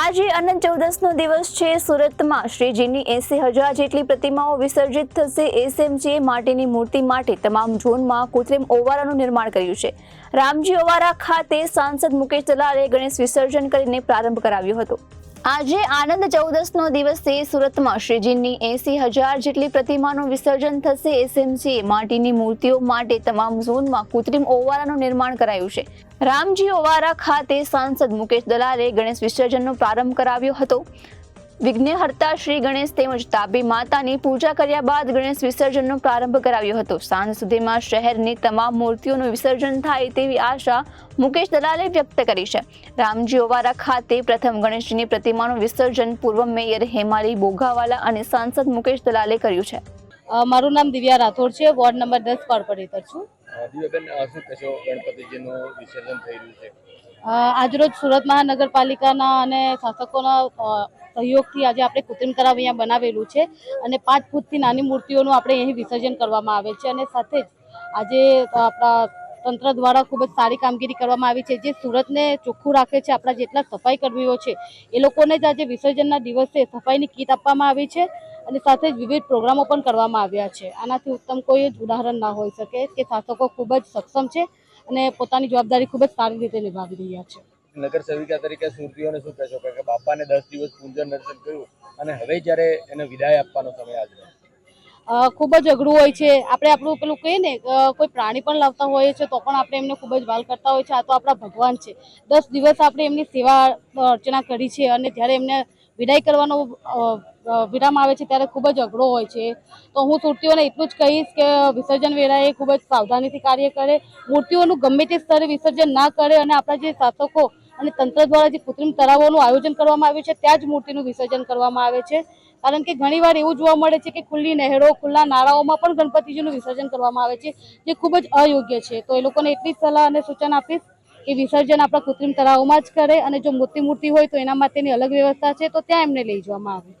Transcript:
આજે અનંત ચૌદસનો દિવસ છે. સુરતમાં શ્રીજીની એસી હજાર જેટલી પ્રતિમાઓ વિસર્જિત થશે. એસએમજીએ માટેની મૂર્તિ માટે તમામ ઝોનમાં કૃત્રિમ ઓવારાનું નિર્માણ કર્યું છે. રામજી ઓવારા ખાતે સાંસદ મુકેશ દલાલે ગણેશ વિસર્જન કરીને પ્રારંભ કરાવ્યો હતો. આજે આનંદ ચૌદસનો દિવસે સુરતમાં. શ્રીજીની એસી હજાર જેટલી પ્રતિમાનું વિસર્જન થશે. એસએમસીએ માટીની મૂર્તિઓ માટે તમામ ઝોનમાં કૃત્રિમ ઓવારાનું નિર્માણ કરાયું છે. રામજી ઓવારા ખાતે સાંસદ મુકેશ દલાલે ગણેશ વિસર્જનનો પ્રારંભ કરાવ્યો હતો. વિઘ્નહર્તા શ્રી ગણેશ તેમજ તાબી માતાની પૂજા કર્યા બાદ ગણેશ વિસર્જનનો પ્રારંભ કરાવ્યો હતો. સાંજ સુધીમાં શહેરની તમામ મૂર્તિઓનું વિસર્જન થાય તેવી આશા મુકેશ દલાલે વ્યક્ત કરી છે. રામજી ઓવારા ખાતે પ્રથમ ગણેશજીની પ્રતિમાનું વિસર્જન પૂર્વ મેયર હેમાલી બોઘાવાલા અને સાંસદ મુકેશ દલાલે કર્યું છે. મારું નામ દિવ્યા રાઠોડ છે. વોર્ડ નંબર દસ કોર્પોરેટર છું. દિવ્યાબેન શું કહેશો ગણપતિજીનું વિસર્જન થઈ રહ્યું છે? આજરોજ સુરત મહાનગરપાલિકાના અને શાસકોના સહયોગથી આજે આપણે કૃત્રિમ તળાવ અહીંયા બનાવેલું છે અને પાંચ ફૂટથી નાની મૂર્તિઓનું આપણે અહીં વિસર્જન કરવામાં આવે છે અને સાથે જ આજે આપણા તંત્ર દ્વારા ખૂબ જ સારી કામગીરી કરવામાં આવી છે. જે સુરતને ચોખ્ખું રાખે છે, આપણા જેટલા સફાઈ કર્મીઓ છે, એ લોકોને જ આજે વિસર્જનના દિવસે સફાઈની કીટ આપવામાં આવી છે અને સાથે જ વિવિધ પ્રોગ્રામો પણ કરવામાં આવ્યા છે. આનાથી ઉત્તમ કોઈ જ ઉદાહરણ ના હોઈ શકે કે શાસકો ખૂબ જ સક્ષમ છે અને પોતાની જવાબદારી ખૂબ જ સારી રીતે નિભાવી રહ્યા છે. નગર સેવિકા તરીકે સુરતીઓને શું કહેશો? કે બાપાને દસ દિવસ પૂજન દર્શન કર્યું અને હવે જ્યારે એને વિદાય આપવાનો સમય આવ્યો અ, ખૂબ જ અઘરું હોય છે. આપણે આપણું પેલું કહીએ ને કોઈ પ્રાણી પણ લાવતા હોઈએ છીએ તો પણ આપણે એમને ખૂબ જ વાલ કરતા હોય છે. આ તો આપણા ભગવાન છે. દસ દિવસ આપણે એમની સેવા અર્ચના કરી છે અને જ્યારે એમને વિદાય કરવાનો વિરામ આવે છે ત્યારે ખૂબ જ અઘરો હોય છે. તો હું સુરતીઓને એટલું જ કહીશ કે વિસર્જન વેળાએ ખૂબ જ સાવધાનીથી કાર્ય કરે. મૂર્તિઓનું ગમે તે સ્તરે વિસર્જન ના કરે અને આપણા જે શાસકો અને તંત્ર દ્વારા જે કૃત્રિમ તળાવોનું આયોજન કરવામાં આવ્યું છે, ત્યાં જ મૂર્તિનું વિસર્જન કરવામાં આવે છે. કારણ કે ઘણીવાર એવું જોવા મળે છે કે ખુલ્લી નહેરો, ખુલ્લા નાળાઓમાં પણ ગણપતિજીનું વિસર્જન કરવામાં આવે છે, જે ખૂબ જ અયોગ્ય છે. તો એ લોકોને એટલી જ સલાહ અને સૂચન આપીશ કે વિસર્જન આપણા કૃત્રિમ તળાવોમાં જ કરે અને જો મૂર્તિ મૂર્તિ હોય તો એના માટેની અલગ વ્યવસ્થા છે, તો ત્યાં એમને લઈ જવામાં આવે.